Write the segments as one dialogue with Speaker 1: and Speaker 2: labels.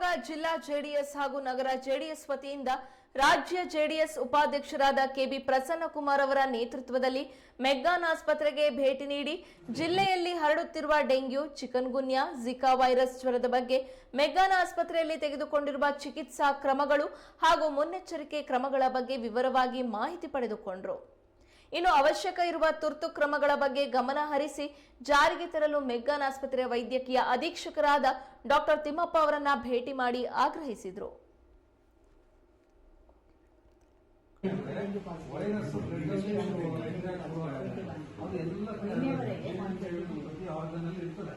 Speaker 1: ಶಿವಮೊಗ್ಗ ಜಿಲ್ಲಾ ಜೆಡಿಎಸ್ ಹಾಗೂ ನಗರ ಜೆಡಿಎಸ್ ವತಿಯಿಂದ ರಾಜ್ಯ ಜೆಡಿಎಸ್ ಉಪಾಧ್ಯಕ್ಷರಾದ ಕೆಬಿ ಪ್ರಸನ್ನಕುಮಾರ್ ಅವರ ನೇತೃತ್ವದಲ್ಲಿ ಮೆಗ್ಗಾನ್ ಆಸ್ಪತ್ರೆಗೆ ಭೇಟಿ ನೀಡಿ ಜಿಲ್ಲೆಯಲ್ಲಿ ಹರಡುತ್ತಿರುವ dengue chikungunya Zika virus ಜ್ವರದ ಬಗ್ಗೆ ಮೆಗ್ಗಾನ್ ಆಸ್ಪತ್ರೆಯಲ್ಲಿ ತೆಗೆದುಕೊಂಡಿರುವ ಚಿಕಿತ್ಸಾ ಕ್ರಮಗಳು ಹಾಗೂ ಮುನ್ನೆಚ್ಚರಿಕೆ ಕ್ರಮಗಳ ಬಗ್ಗೆ ವಿವರವಾಗಿ ಮಾಹಿತಿ ಪಡೆದುಕೊಂಡರು. ಇನ್ನು ಅವಶ್ಯಕ ಇರುವ ತುರ್ತು ಕ್ರಮಗಳ ಬಗ್ಗೆ ಗಮನ ಹರಿಸಿ ಜಾರಿಗೆ ತರಲು ಮೆಗ್ಗಾನ್ ಆಸ್ಪತ್ರೆಯ ವೈದ್ಯಕೀಯ ಅಧೀಕ್ಷಕರಾದ ಡಾಕ್ಟರ್ ತಿಮ್ಮಪ್ಪ ಅವರನ್ನ ಭೇಟಿ ಮಾಡಿ ಆಗ್ರಹಿಸಿದರು.
Speaker 2: ವೈರಸ್ ಇರ್ತದೆ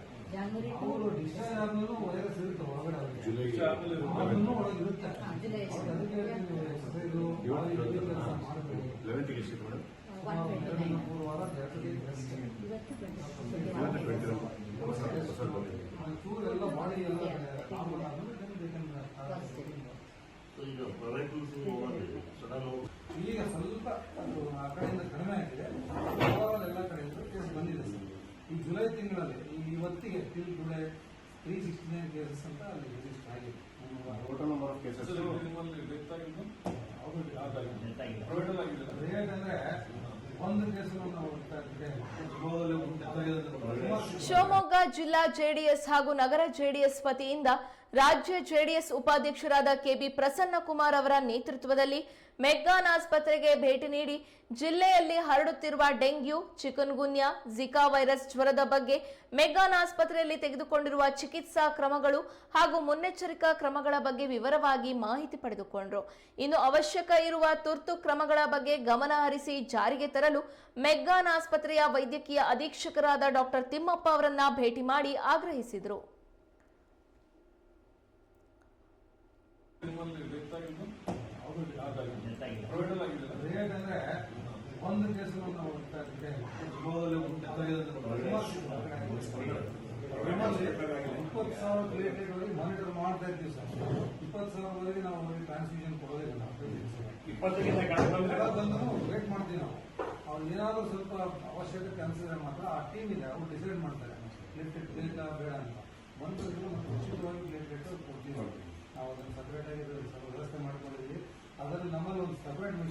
Speaker 2: ಅವರು ಡಿಸ್ಚಾರ್ಜ್ ಆದ್ಮೇಲೂ ವೈರಸ್ ಇರುತ್ತೆ ಒಳಗಡೆ ಒಳಗೆ ಇರುತ್ತೆ ಅದಕ್ಕೆ ಕೆಲಸ
Speaker 3: ಈಗ
Speaker 2: ಸ್ವಲ್ಪ ಆ ಕಡೆಯಿಂದ ಕಡಿಮೆ ಆಗಿದೆ ಓವರಾಲ್ ಎಲ್ಲ ಕಡೆಯಿಂದ ಕೇಸ್ ಬಂದಿದೆ ಸರ್ ಈ ಜುಲೈ ತಿಂಗಳಲ್ಲಿ ಇವತ್ತಿಗೆ till July three sixty nine cases ಅಂತ ಅಲ್ಲಿ ರಿಜಿಸ್ಟರ್ ಆಗಿದೆ
Speaker 3: total number of cases
Speaker 2: rate ಅಂದ್ರೆ ಒಂದು ಕೇಸ್ ನಾವು ಗೋವಾದಲ್ಲಿ ಒಂದು death ಆಗಿದೆ ಅಂತ ಸುಮಾರು
Speaker 1: ಶಿವಮೊಗ್ಗ ಜಿಲ್ಲಾ ಜೆಡಿಎಸ್ ಹಾಗೂ ನಗರ ಜೆಡಿಎಸ್ ವತಿಯಿಂದ ರಾಜ್ಯ ಜೆಡಿಎಸ್ ಉಪಾಧ್ಯಕ್ಷರಾದ ಕೆಬಿ ಪ್ರಸನ್ನಕುಮಾರ್ ಅವರ ನೇತೃತ್ವದಲ್ಲಿ ಮೆಗ್ಗಾನ್ ಆಸ್ಪತ್ರೆಗೆ ಭೇಟಿ ನೀಡಿ ಜಿಲ್ಲೆಯಲ್ಲಿ ಹರಡುತ್ತಿರುವ dengue chikungunya Zika virus ಜ್ವರದ ಬಗ್ಗೆ ಮೆಗ್ಗಾನ್ ಆಸ್ಪತ್ರೆಯಲ್ಲಿ ತೆಗೆದುಕೊಂಡಿರುವ ಚಿಕಿತ್ಸಾ ಕ್ರಮಗಳು ಹಾಗೂ ಮುನ್ನೆಚ್ಚರಿಕಾ ಕ್ರಮಗಳ ಬಗ್ಗೆ ವಿವರವಾಗಿ ಮಾಹಿತಿ ಪಡೆದುಕೊಂಡರು. ಇನ್ನು ಅವಶ್ಯಕ ಇರುವ ತುರ್ತು ಕ್ರಮಗಳ ಬಗ್ಗೆ ಗಮನ ಹರಿಸಿ ಜಾರಿಗೆ ತರಲು ಮೆಗ್ಗಾನ್ ಆಸ್ಪತ್ರೆಯ ವೈದ್ಯಕೀಯ ಅಧೀಕ್ಷಕರಾದ ಡಾಕ್ಟರ್ ತಿಮ್ಮಪ್ಪ ಅವರನ್ನ ಭೇಟಿ ಮಾಡಿ ಆಗ್ರಹಿಸಿದರು.
Speaker 2: ರೇಟ್ ಅಂದ್ರೆ ಒಂದು ಕೇಸಲ್ಲಿ ನಾವು ಒಂದು ಇಪ್ಪತ್ತು ಸಾವಿರ ಮಾಡ್ತಾ ಇದ್ದೀವಿ ಇಪ್ಪತ್ತು ಸಾವಿರವರೆಗೆ ನಾವು ಕೊಡೋದಿಲ್ಲ ಬಂದು ವೇಟ್ ಮಾಡ್ತೀವಿ ನಾವು ಸ್ವಲ್ಪ ಅವಶ್ಯಕತೆ ಮಾತ್ರ ಆ ಟೀಮ್ ಇದೆ ಅವ್ರು ಡಿಸೈಡ್ ಮಾಡ್ತಾರೆ ಬೇಡ ಅಂತ ಮತ್ತು ಉಚಿತವಾಗಿ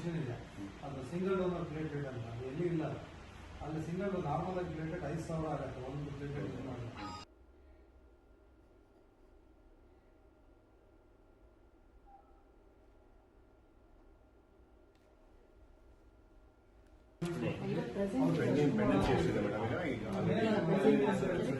Speaker 2: ಮಿಷಿನ್ ಇದೆ ಅದು ಸಿಂಗಲ್ ಡೋನರ್ ಪ್ಲೇಟೆಡ್ ಅಂತ ಅದು ಎಲ್ಲಿ ಇಲ್ಲ ಅಲ್ಲಿ ಸಿಂಗಲ್ ನಾರ್ಮಲ್ ಆಗಿ ಪ್ಲೇಟೆಡ್ ಐದು ಸಾವಿರ ಆಗುತ್ತೆ ಒಂದು ಪ್ಲೇಟೆಡ್ ಇದು ಮಾಡಿ
Speaker 3: ಪೆಂಡಿಂಗ್ ಪೆಂಡೆನ್ಸಿ ಎಷ್ಟಿದೆ ಮೇಡಮ್ ಈಗ ಈಗ